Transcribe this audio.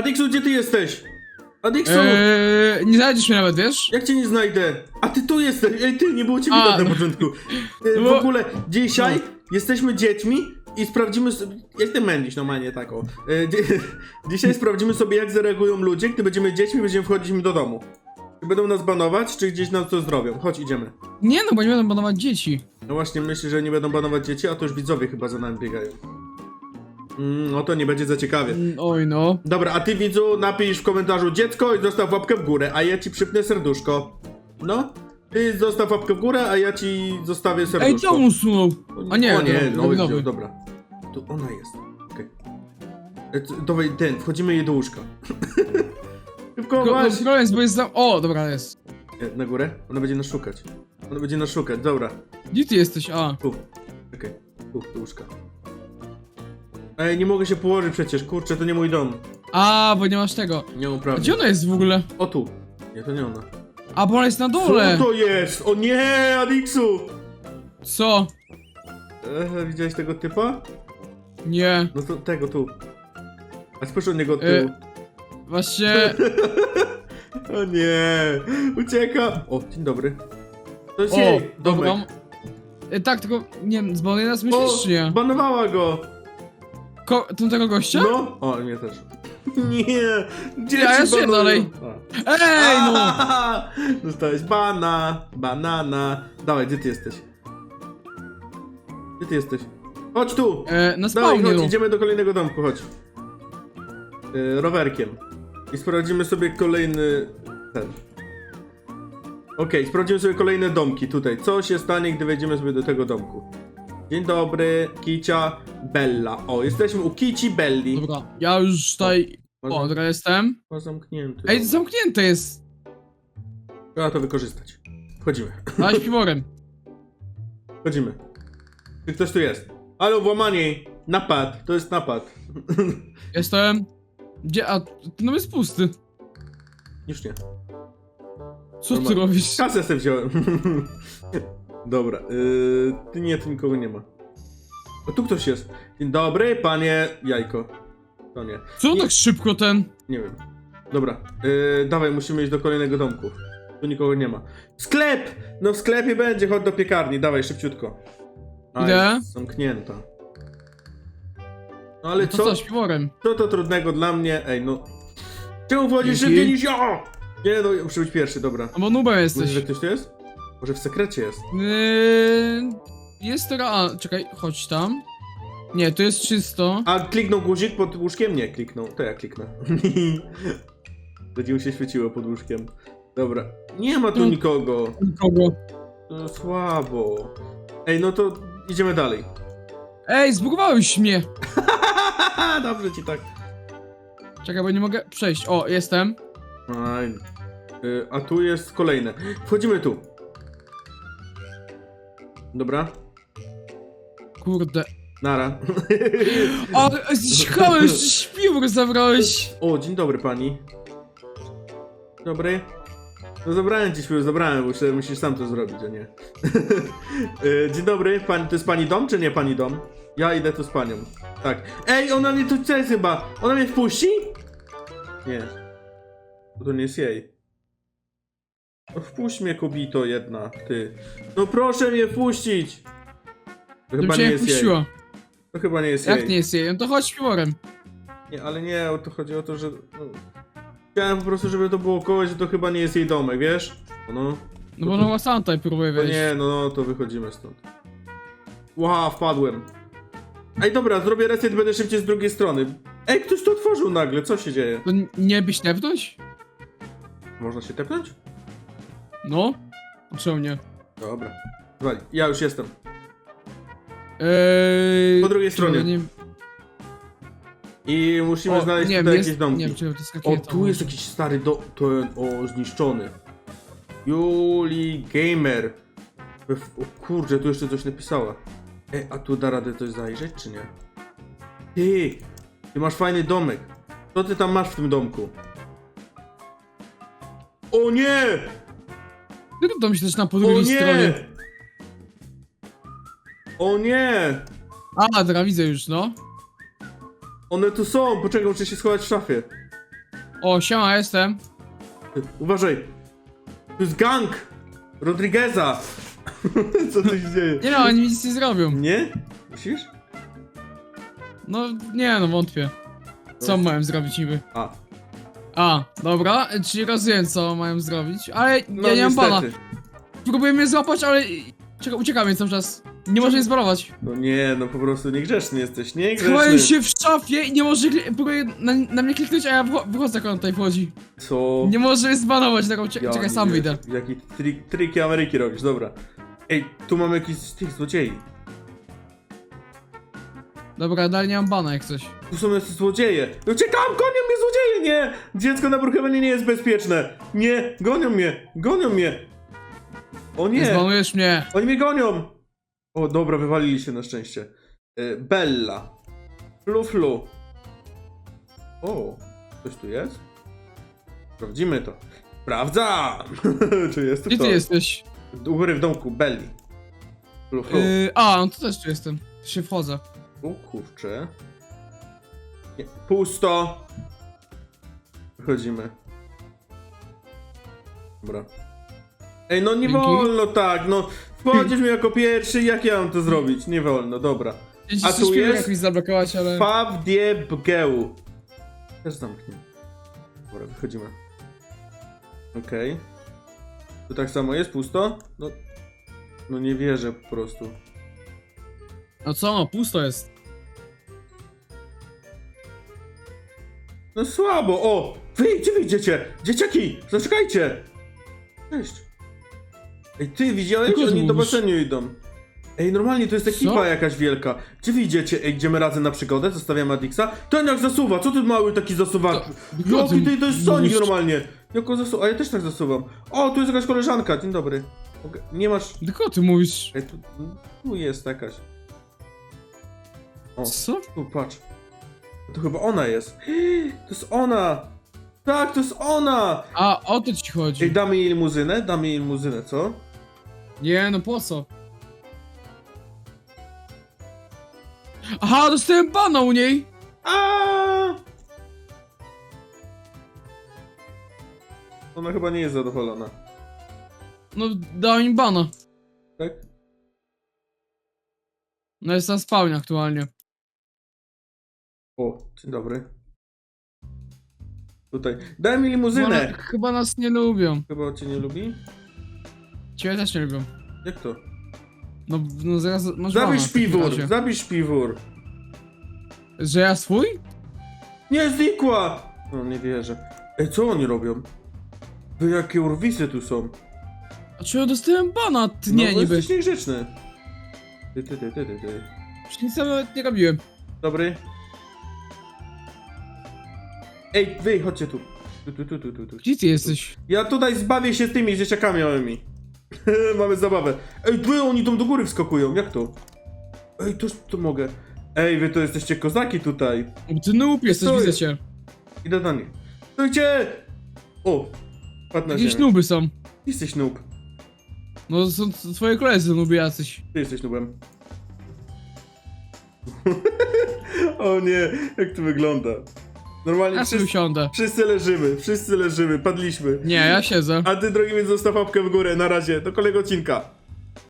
Adixu, gdzie ty jesteś? Adixu! Eee, nie znajdziesz mnie nawet, wiesz? Jak cię nie znajdę? A ty tu jesteś! Ej, ty, nie było cię A, widać na no. początku. E, W No. ogóle, dzisiaj No. jesteśmy dziećmi i sprawdzimy sobie... Jak ty mędzisz, normalnie tak o. E, dzi- Dzisiaj sprawdzimy sobie, jak zareagują ludzie, gdy będziemy dziećmi, będziemy wchodzić im do domu. Czy będą nas banować, czy gdzieś nas to zrobią? Chodź, idziemy. Nie no, bo nie będą banować dzieci. No właśnie, myślę, że nie będą banować dzieci, a to już widzowie chyba za nami biegają. Mm, no to nie będzie za ciekawie. Mm, Oj no. Dobra, a ty widzu napisz w komentarzu dziecko i zostaw łapkę w górę, a ja ci przypnę serduszko. No, ty zostaw łapkę w górę, a ja ci zostawię Ej, serduszko. co on usunął? A nie, o nie, no, nowy, dobra. Tu ona jest. Okej. Okay. Dawaj, ten, wchodzimy jej do łóżka. Szybko, Tylko właśnie. problem jest, bo jest za... O, dobra, jest. E, Na górę? Ona będzie nas szukać. Ona będzie nas szukać, dobra. Gdzie ty jesteś? A. Tu. Okej, tu, do łóżka. Ej, nie mogę się położyć przecież, kurczę, to nie mój dom. A, bo nie masz tego. Nie mam A gdzie ona jest w ogóle? O tu. Nie, to nie ona. A, bo ona jest na dole. Co to jest? O nie, Adixu! Co? E, widziałeś tego typa? Nie. No to tego tu. A spójrz od niego od E, tyłu. Właśnie... O nie, ucieka. O, dzień dobry. To jest O, jej domek. dobra. E, tak, tylko... Nie wiem, zbanuję nas myślisz, czy nie? banowała go. Ko tego gościa? No. O, mnie też. Nie, dzieci Ja jeszcze banują. dalej. A. Ej, no! Dostałeś bana, banana. Dawaj, gdzie ty jesteś? Gdzie ty jesteś? Chodź tu! E, na Dawaj, chodź, idziemy do kolejnego domku, chodź. Yy, rowerkiem. I sprawdzimy sobie kolejny... ten. Okej, sprawdzimy sobie kolejne domki tutaj. Co się stanie, gdy wejdziemy sobie do tego domku? Dzień dobry, Kicia Bella. O, jesteśmy u Kici Belli. Dobra, ja już tutaj... Masz, O, dobra, jestem. masz zamknięty. Ej, zamknięte jest. Trzeba to wykorzystać. Wchodzimy. A, śpiworem. Wchodzimy. Czy ktoś tu jest? Halo, włamanie! Napad, to jest napad. Jestem... Gdzie? A, no jest pusty. Już nie. Co ty Normal- robisz? Kasę sobie wziąłem. Dobra, yy, ty nie, tu nikogo nie ma. O, tu ktoś jest. Dzień dobry, panie jajko. To nie, Co Nie. tak szybko ten? nie wiem. Dobra, yy, dawaj, musimy iść do kolejnego domku. Tu nikogo nie ma. Sklep! No w sklepie będzie, chodź do piekarni, dawaj, szybciutko. A, Idę. jest zamknięta. No ale No to co, co, śpiworem? co to trudnego dla mnie? Ej, no... Czemu wchodzisz Dzięki. szybciej niż ja? Nie, no, muszę być pierwszy, dobra. No bo Myślisz, jesteś. że ktoś tu jest? Może w sekrecie jest? Yy, jest teraz... A, czekaj, chodź tam. Nie, to jest czysto. A kliknął guzik pod łóżkiem? Nie, kliknął. To ja kliknę. Będzie mu się świeciło pod łóżkiem. Dobra. Nie ma tu Tu- nikogo. Nikogo. Słabo. Ej, no to idziemy dalej. Ej, zbugowałeś mnie. Dobrze ci tak. Czekaj, bo nie mogę przejść. O, jestem. Fajnie. Y, A tu jest kolejne. Wchodzimy tu. Dobra. Kurde. Nara. O, zdzichałeś, śpiwór zabrałeś. O, dzień dobry pani. Dobry. No zabrałem ci śpiwór, zabrałem, bo musisz sam to zrobić, a nie. Y, dzień dobry, pani, to jest pani dom, czy nie pani dom? Ja idę tu z panią. Tak. Ej, ona mnie tu chce chyba. Ona mnie wpuści? Nie. Bo to nie jest jej. No wpuść mnie, kobito jedna, ty. No proszę mnie wpuścić! To Bym chyba cię nie nie jest jej. To chyba nie jest Jak jej. nie jest jej? No to chodź śpiworem. Nie, ale nie, o to chodzi o to, że... No, chciałem po prostu, żeby to było kogoś, że to chyba nie jest jej domek, wiesz? No, No bo no sam tutaj próbuję no wejść. nie, no, no, to wychodzimy stąd. Ła, wpadłem. Ej, dobra, zrobię reset, będę szybciej z drugiej strony. Ej, ktoś to otworzył nagle, co się dzieje? To n- nie byś tepnąć? Można się tepnąć? No. Czemu nie? Dobra. Wali, ja już jestem. Eee, Po drugiej stronie. Nie, I musimy o, znaleźć nie tutaj jest, jakieś domki. Nie wiem, czy to jest O, tu jest jakiś stary do... ten, o, zniszczony. Juli Gamer. O kurczę, tu jeszcze coś napisała. Ej, a tu da radę coś zajrzeć, czy nie? Ty, ty masz fajny domek. Co ty tam masz w tym domku? O nie! Ty to myślisz na po drugiej stronie. O nie! A, dobra, widzę już, no. One tu są, poczekaj, muszę się schować w szafie. O, siema, jestem. Uważaj! To jest gang! Rodrigueza! Co tu się dzieje? Nie no, oni nic nie zrobią. Nie? Myślisz? No, nie no, wątpię. Co mają zrobić niby? A, A, dobra, czyli rozumiem co mają zrobić, ale no ja nie mam niestety. Próbuję mnie złapać, ale... Czekaj, uciekamy cały czas. Nie może mnie zbanować. No nie, no po prostu niegrzeczny jesteś, niegrzeczny. Schowałem się w szafie i nie może kli- na, na mnie kliknąć, a ja wycho- wychodzę jak on tutaj wchodzi. Co? Nie może mnie zbanować, taką cie- Ja czekaj, nie sam wierzę. wyjdę. Jaki trik, triki Ameryki robisz, dobra. Ej, tu mamy jakiś z tych złodziei. Dobra, dalej nie mam bana jak coś. Tu są jacyś złodzieje. Uciekam, gonią mnie złodzieje, nie! Dziecko na Brookhavenie nie jest bezpieczne. Nie, gonią mnie, gonią mnie. O Nie. nie, Zbanujesz mnie. oni mnie gonią. O, dobra, wywalili się na szczęście. E, Bella. Flu, flu. O, coś tu jest? Sprawdzimy to. Sprawdzam! Czy jest tu Gdzie ty ktoś? jesteś? U góry w domku, Belli. Flu, flu. Yy, a, no to też tu jestem. Się wchodzę. O kurczę. Nie, pusto. Wychodzimy. Dobra. Ej, no nie Dzięki. wolno tak, no. Wchodzisz mi jako pierwszy, jak ja mam to zrobić? Nie wolno, dobra. A tu jest? jak mi zablokować, ale... Fav die Bgeu. Też zamknij. Dobra, wychodzimy. Okej. Tu tak samo jest, pusto? No. No nie wierzę po prostu. No co, no, pusto jest. No słabo, o! Wy, gdzie wyjdziecie? Dzieciaki, zaczekajcie! Cześć. Ej, ty widziałeś? Tylko Oni do mówisz. basenu idą. Ej, normalnie to jest ekipa Co? jakaś wielka. Wyjdziecie? Ej, idziemy razem na przygodę? Zostawiamy Adixa? Ten jak zasuwa, co ty mały taki zasuwak? Joki, ty to jest Sonic mówisz? normalnie. Jako zasuwa, a ja też tak zasuwam. O, tu jest jakaś koleżanka, dzień dobry. Nie masz... Tylko ty mówisz. Ej, tu, tu jest jakaś. O. Co? Tu, patrz. To chyba ona jest. To jest ona! Tak, to jest ona! A, o to ci chodzi. Ej, damy jej limuzynę? Damy jej limuzynę, co? Nie, no po co? Aha, dostałem bana u niej! A! Ona chyba nie jest zadowolona, No, dałem im bana. tak? No jest na spawnie aktualnie. O, dzień dobry. Tutaj. Daj mi One limuzynę! chyba nas nie lubią. Chyba cię nie lubi? Ciebie też nie lubią. Jak to? No, no zaraz masz Zabij bana w takim śpiwór! razie. Zabij śpiwór! Że ja swój? Nie znikła! No nie wierzę. Ej, co oni robią? Wy jakie urwisy tu są? A czy ja dostałem bana? Ty nie, no, niby. jesteś niegrzeczny. Ty, ty, ty, ty, ty, ty. Już nic nawet nie robiłem. Dobry. Ej, wy, chodźcie tu. Tu, tu, tu, tu, tu, tu. Gdzie ty jesteś? Ja tutaj zbawię się tymi dzieciakami małymi. Mamy zabawę. Ej, wy, oni tam do góry wskakują, jak to? Ej, to, to mogę. Ej, wy to jesteście kozaki tutaj. Ty noob jesteś, widzę jest? cię. Idę do nich. Stójcie! O, padł na Jakieś ziemię. nuby są. Jesteś noob. No to są t- twoje koledzy nuby jacyś. Ty jesteś nubem. o nie, jak to wygląda. Normalnie Ja sobie wszyscy, usiądę. wszyscy leżymy, wszyscy leżymy, padliśmy. Nie, ja siedzę. A ty, drogi więc zostaw łapkę w górę, na razie, do kolejnego odcinka.